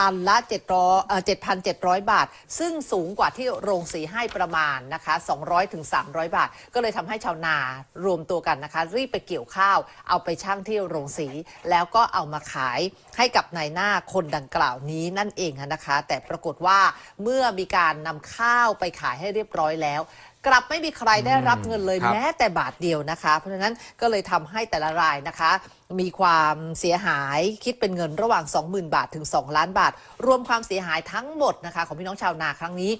ตันละ7,700 บาท ซึ่งสูงกว่าที่โรงสีให้ประมาณนะคะ 200ถึง300 บาท ก็เลยทำให้ชาวนารวมตัวกันนะคะ รีบไปเกี่ยวข้าว เอาไปชั่งที่โรงสี แล้วก็เอามาขายให้กับนายหน้าคนดังกล่าวนี้นั่นเองนะคะ แต่ปรากฏว่าเมื่อมีการนำข้าวไปขายให้เรียบร้อยแล้ว กลับไม่มีใครได้รับเงินเลยครับ แม้แต่บาทเดียวนะคะ เพราะฉะนั้นก็เลยทำให้แต่ละรายนะคะ มีความเสียหายคิดเป็นเงินระหว่าง 20,000 บาทถึง 2 ล้านบาท รวมความเสียหายทั้งหมดนะคะ ของพี่น้องชาวนาครั้งนี้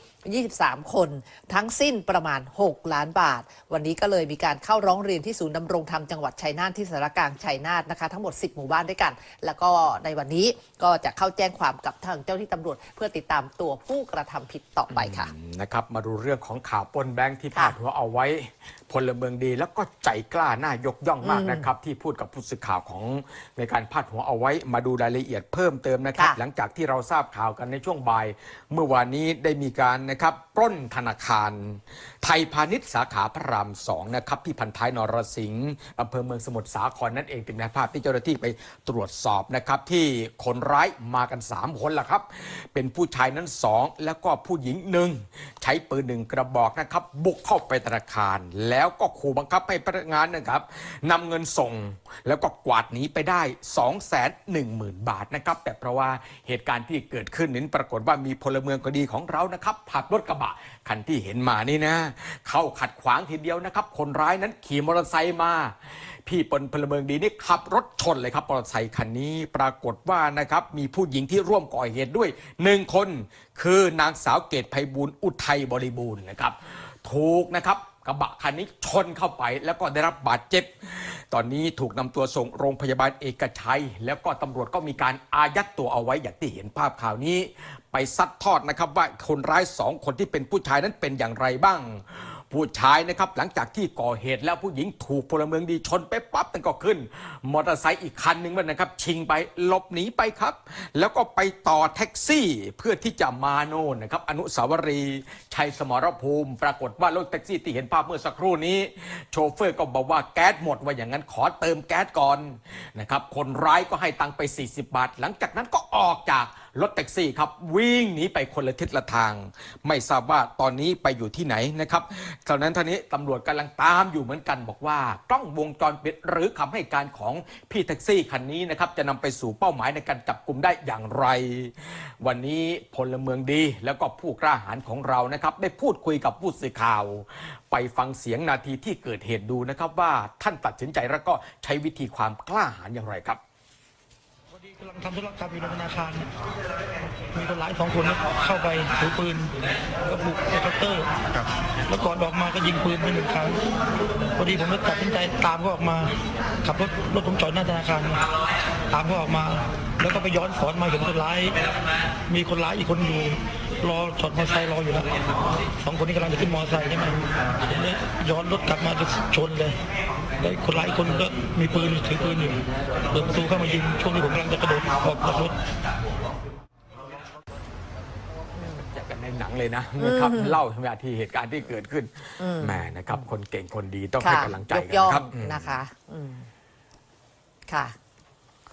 23 คน ทั้งสิ้นประมาณ 6 ล้านบาท วันนี้ก็เลยมีการเข้าร้องเรียนที่ศูนย์ดำรงธรรมจังหวัดชัยนาทที่สารกลางชัยนาทนะคะ ทั้งหมด 10 หมู่บ้านด้วยกัน แล้วก็ในวันนี้ก็จะเข้าแจ้งความกับทางเจ้าหน้าที่ตำรวจ เพื่อติดตามตัวผู้กระทำผิดต่อไปค่ะ นะครับมาดูเรื่องของข่าวปล้นแบงค์ที่ค่ะพาดหัวเอาไว้พลเมืองดี แล้วก็ใจกล้าน่ายกย่องมากนะครับ ที่พูดกับผู้สื่อข่าวของในการพาดหัวเอาไว้ มาดูรายละเอียดเพิ่มเติมนะครับค่ะหลังจากที่เราทราบข่าวกันในช่วงบ่าย เมื่อวานนี้ได้มีการนะครับ ปล้นธนาคาร ไทยพาณิชย์สาขาพระรามสองนะครับที่พันท้ายนรสิงห์อำเภอเมืองสมุทรสาครนั่นเองเป็นภาพที่เจ้าหน้าที่ไปตรวจสอบนะครับที่คนร้ายมากัน 3 คนละครับ เป็นผู้ชายนั้น 2 แล้วก็ผู้หญิงหนึ่งใช้ปืนหนึ่งกระบอกนะครับบุกเข้าไปธนาคาร แล้วก็ขู่บังคับให้พนักงานนะครับนำเงินส่งแล้วก็กวาดหนีไปได้ 2 1 0 0 0 0 บาทนะครับแต่เพราะว่าเหตุการณ์ที่เกิดขึ้นนั้นปรากฏว่ามีพลเมืองก็ดีของเรานะครับขับรถกระบะะคันที่เห็นมานี่นะ เข้าขัดขวางทีเดียวนะครับ คนร้ายนั้นขี่มอเตอร์ไซค์มา พี่ปนพลเมืองดีนี่ขับรถชนเลยครับมอเตอร์ไซค์คันนี้ปรากฏว่านะครับมีผู้หญิงที่ร่วมก่อเหตุด้วยหนึ่งคน คือนางสาวเกตไพบูลอุทัยบริบูรณ์นะครับถูกนะครับกระบะคันนี้ชนเข้าไปแล้วก็ได้รับบาดเจ็บ ตอนนี้ถูกนำตัวส่งโรงพยาบาลเอกชัย แล้วก็ตำรวจก็มีการอายัดตัวเอาไว้อย่างที่เห็นภาพข่าวนี้ ไปซัดทอดนะครับว่าคนร้ายสองคนที่เป็นผู้ชายนั้นเป็นอย่างไรบ้าง ผู้ชายนะครับหลังจากที่ก่อเหตุแล้วผู้หญิงถูกพลเมืองดีชนไปปั๊บนั่นก็ขึ้น มอเตอร์ไซค์อีกคันหนึ่งมันนะครับ ชิงไปหลบหนีไปครับ แล้วก็ไปต่อแท็กซี่เพื่อที่จะมาโน่นนะครับ อนุสาวรีย์ชัยสมรภูมิ ปรากฏว่ารถแท็กซี่ที่เห็นภาพเมื่อสักครู่นี้ โชเฟอร์ก็บอกว่าแก๊สหมดว่าอย่างนั้นขอเติมแก๊สก่อนนะครับคนร้ายก็ให้ตังค์ไป 40 บาท หลังจากนั้นก็ออกจาก รถแท็กซี่ครับวิ่งหนีไปคนละทิศละทาง ไม่ทราบว่าตอนนี้ไปอยู่ที่ไหนนะครับตอนนั้นท่านี้ตำรวจกำลังตามอยู่เหมือนกันบอกว่ากล้องวงจรปิดหรือคำให้การของพี่แท็กซี่คันนี้นะครับจะนำไปสู่เป้าหมายในการจับกลุ่มได้อย่างไร วันนี้พลเมืองดี แล้วก็ผู้กล้าหาญของเรานะครับได้พูดคุยกับผู้สื่อข่าว ไปฟังเสียงนาทีที่เกิดเหตุดูนะครับว่าท่านตัดสินใจแล้วก็ใช้วิธีความกล้าหาญอย่างไรครับ กำลังทำธุรกรรมอยู่ในธนาคาร มีคนร้ายสองคนเข้าไปถือปืนก็บุกไปเคาน์เตอร์แล้วก่อนออกมาก็ยิงปืนไปหนึ่งครั้งพอดีผมก็ตัดสินใจตามก็ออกมาขับรถรถผมจอดหน้าธนาคาร ตามก็ออกมา แล้วก็ไปย้อนสอนมาเห็นคนร้าย มีคนร้ายอีกคนอยู่รอจอดมอเตอร์ไซค์รออยู่แล้วสองคนนี้กำลังจะขึ้นมอเตอร์ไซค์ใช่ไหมผมเลยย้อนรถกลับมาจะชนเลย แล้วคนร้ายอีกคนก็มีปืนถือปืนอยู่เปิดประตูเข้ามายิงช่วงที่ผมกำลังจะกระโดดออกจากรถจากกันในหนังเลยนะนะครับเล่านาทีเหตุการณ์ที่เกิดขึ้นแหมนะครับ คนเก่งคนดีต้องให้ค่ะกำลังใจยกักนย่องนะครับอืมนะคะอืมค่ะ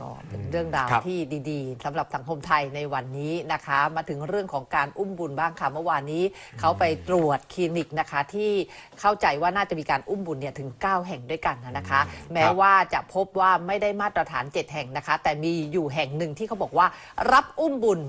ก็เป็นเรื่องราวครับที่ดีๆสำหรับสังคมไทยในวันนี้นะคะ มาถึงเรื่องของการอุ้มบุญบ้างค่ะเมื่อวานนี้เขาไปตรวจคลินิกนะคะที่เข้าใจว่าน่าจะมีการอุ้มบุญเนี่ยถึง 9 แห่งด้วยกันนะคะ แม้ว่าจะพบว่าไม่ได้มาตรฐาน 7 แห่งนะคะ แต่มีอยู่แห่งหนึ่งที่เขาบอกว่ารับอุ้มบุญ